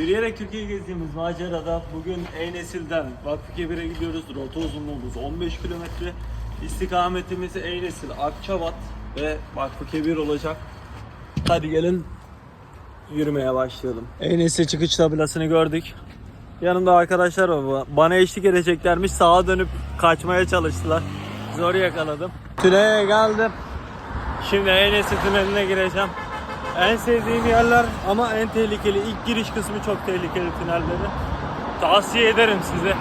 Yürüyerek Türkiye'yi gezdiğimiz macerada bugün Eynesil'den Vakfı Kebir'e gidiyoruz. Rota uzunluğumuz 15 kilometre. İstikametimiz Eynesil, Akçabat ve Vakfı Kebir olacak. Hadi gelin yürümeye başlayalım. Eynesil çıkış tabelasını gördük. Yanımda arkadaşlar var. Bana eşlik edeceklermiş. Sağa dönüp kaçmaya çalıştılar. Zor yakaladım. Tünele geldim. Şimdi Eynesil tüneline gireceğim. En sevdiğim yerler ama en tehlikeli. ilk giriş kısmı çok tehlikeli tünelleri. Tavsiye ederim size.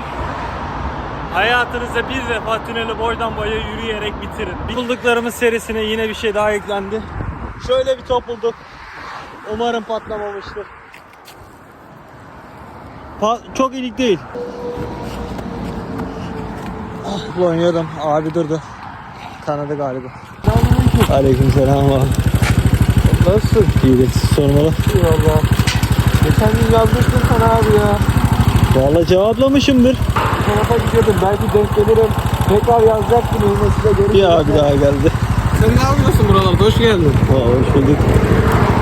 Hayatınızda bir defa tüneli boydan boya yürüyerek bitirin. Bulduklarımız serisine yine bir şey daha eklendi. Şöyle bir top bulduk. Umarım patlamamıştır. Pa- çok ilik değil. Ah, oynuyordum. Abi durdu. Kanadı galiba. Aleykümselam abi. Nasılsın? İyidir. Sormalı. Eyvallah. Geçen gün yazmıştın sana abi ya. Vallahi cevaplamışımdır. Bu tarafa gidiyordum. Belki denk gelirim. Tekrar yazacaktım. Yine size geri Bir abi daha geldi. Sen ne yapıyorsun buralarda? Hoş geldin. Vay, hoş bulduk.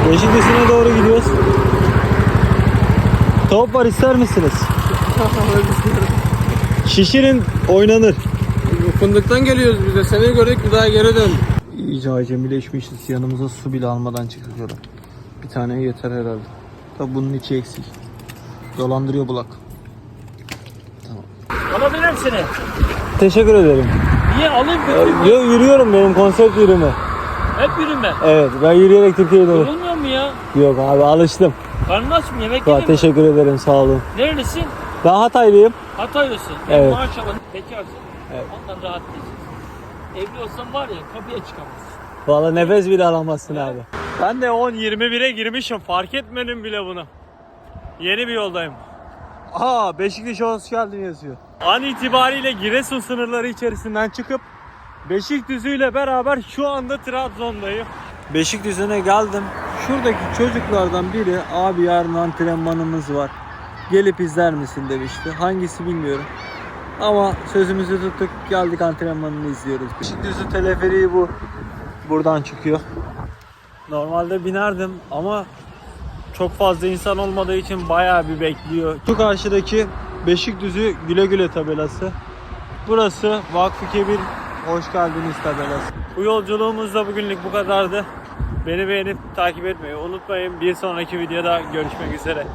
Beşiktaş'a doğru gidiyoruz. Tavuk var ister misiniz? Şişirin oynanır. Fındıktan geliyoruz biz de. Seni gördük bir daha geri dön. İyice acemileşmişiz. Yanımıza su bile almadan çıktık yola. Bir tane yeter herhalde. Tabi bunun içi eksik. Dolandırıyor bulak. Alabilir seni. Teşekkür ederim. Niye alayım götüreyim? Yo, yürüyorum benim konsept yürüme. Hep yürüme. Evet ben yürüyerek Türkiye'ye doğru. Yorulmuyor mu ya? Yok abi alıştım. Karnın aç mı? Yemek yedin mi? teşekkür ederim sağ olun. Nerelisin? Ben Hataylıyım. Hataylısın. Evet. Maşallah. Bekarsın. Evet. Ondan rahat değilsin. Evli olsan var ya kapıya çıkamazsın. Valla nefes bile alamazsın abi. Ben de 10-21'e girmişim. Fark etmedim bile bunu. Yeni bir yoldayım. Aa Beşiktaş'a hoş geldin yazıyor. An itibariyle Giresun sınırları içerisinden çıkıp Beşikdüzü ile beraber şu anda Trabzon'dayım. Beşikdüzü'ne geldim. Şuradaki çocuklardan biri abi yarın antrenmanımız var. Gelip izler misin demişti. Hangisi bilmiyorum. Ama sözümüzü tuttuk. Geldik antrenmanını izliyoruz. Beşikdüzü teleferiği bu. Buradan çıkıyor. Normalde binerdim ama çok fazla insan olmadığı için bayağı bir bekliyor. Şu karşıdaki Beşikdüzü güle güle tabelası. Burası Vakfı Kebir hoş geldiniz tabelası. Bu yolculuğumuz da bugünlük bu kadardı. Beni beğenip takip etmeyi unutmayın. Bir sonraki videoda görüşmek üzere.